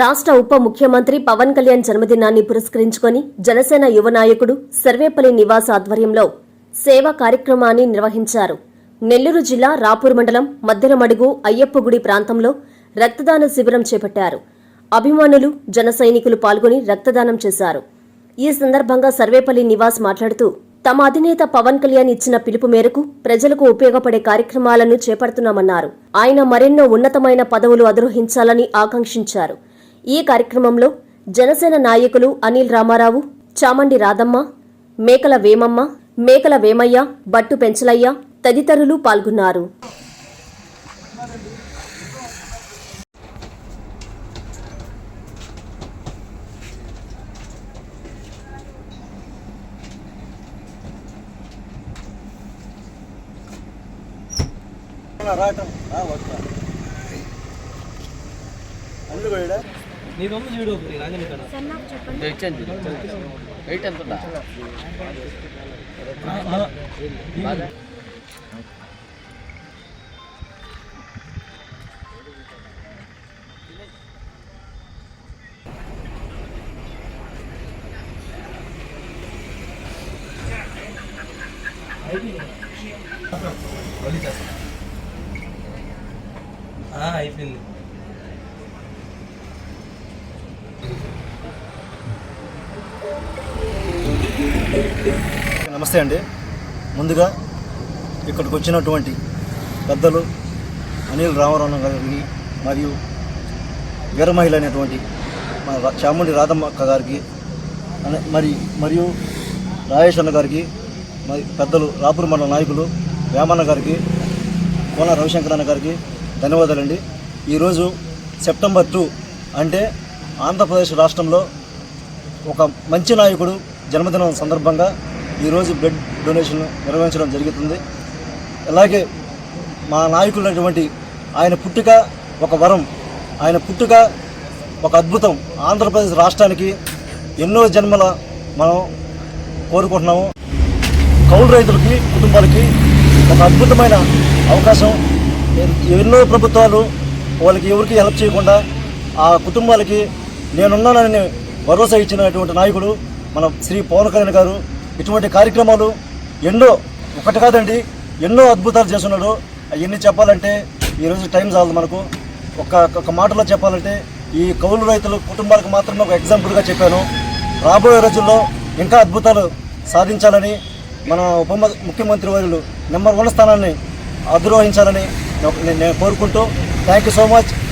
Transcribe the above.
రాష్ట్ర ఉప ముఖ్యమంత్రి పవన్ కళ్యాణ్ జన్మదినాన్ని పురస్కరించుకొని జనసేన యువ నాయకుడు సర్వేపల్లి నివాస్ ఆధ్వర్యంలో సేవా కార్యక్రమాన్ని నిర్వహించారు. నెల్లూరు జిల్లా రాపూర్ మండలం మద్దెలమడుగు అయ్యప్ప గుడి ప్రాంతంలో రక్తదాన శిబిరం చేపట్టారు. అభిమానులు జన సైనికులు పాల్గొని రక్తదానం చేశారు. ఈ సందర్భంగా సర్వేపల్లి నివాస్ మాట్లాడుతూ తమ అధినేత పవన్ కళ్యాణ్ ఇచ్చిన పిలుపు మేరకు ప్రజలకు ఉపయోగపడే కార్యక్రమాలను చేపడుతున్నామన్నారు. ఆయన మరెన్నో ఉన్నతమైన పదవులు అధిరోహించాలని ఆకాంక్షించారు. ఈ కార్యక్రమంలో జనసేన నాయకులు అనిల్ రామారావు చామండి రాధమ్మ మేకల వేమమ్మ మేకల వేమయ్య బట్టు పెంచలయ్య తదితరులు పాల్గొన్నారు. రావటం అందుకు పోయాడా నీదొందు చూడు ఈ రంజని వెయిట్ ఎంత ఉందా అయిపోయింది. నమస్తే అండి. ముందుగా ఇక్కడికి వచ్చినటువంటి పెద్దలు అనిల్ రామారావు గారికి మరియు వీరమహిళ అనేటువంటి మన చాముండి రాధమ్మక్క గారికి అనే- మరి మరియు రాజేష్ అన్న గారికి మరి పెద్దలు రాపూర్ మండల నాయకులు వేమన్న గారికి కోన రవిశంకర్ అన్న గారికి ధన్యవాదాలండి. ఈరోజు సెప్టెంబర్ టూ అంటే ఆంధ్రప్రదేశ్ రాష్ట్రంలో ఒక మంచి నాయకుడు జన్మదినం సందర్భంగా ఈరోజు బ్లడ్ డొనేషన్ నిర్వహించడం జరుగుతుంది. అలాగే మా నాయకులైనటువంటి ఆయన పుట్టుక ఒక వరం ఆయన పుట్టుక ఒక అద్భుతం. ఆంధ్రప్రదేశ్ రాష్ట్రానికి ఎన్నో జన్మల మనం కోరుకుంటున్నాము. కౌలు రైతులకి కుటుంబాలకి ఒక అద్భుతమైన అవకాశం. ఎన్నో ప్రభుత్వాలు వాళ్ళకి ఎవరికి హెల్ప్ చేయకుండా ఆ కుటుంబాలకి నేనున్నానని భరోసా ఇచ్చినటువంటి నాయకుడు మన శ్రీ పవన్ కళ్యాణ్ గారు. ఇటువంటి కార్యక్రమాలు ఎన్నో ఒకటి కాదండి ఎన్నో అద్భుతాలు చేస్తున్నాడు. అవన్నీ చెప్పాలంటే ఈరోజు టైం చాలదు మనకు. ఒక ఒక మాటలో చెప్పాలంటే ఈ కౌలు రైతుల కుటుంబాలకు మాత్రమే ఒక ఎగ్జాంపుల్గా చెప్పాను. రాబోయే రోజుల్లో ఇంకా అద్భుతాలు సాధించాలని మన ఉప ముఖ్యమంత్రి వర్యులు నెంబర్ వన్ స్థానాన్ని అధిరోహించాలని నేను నేను కోరుకుంటూ థ్యాంక్ యూ సో మచ్.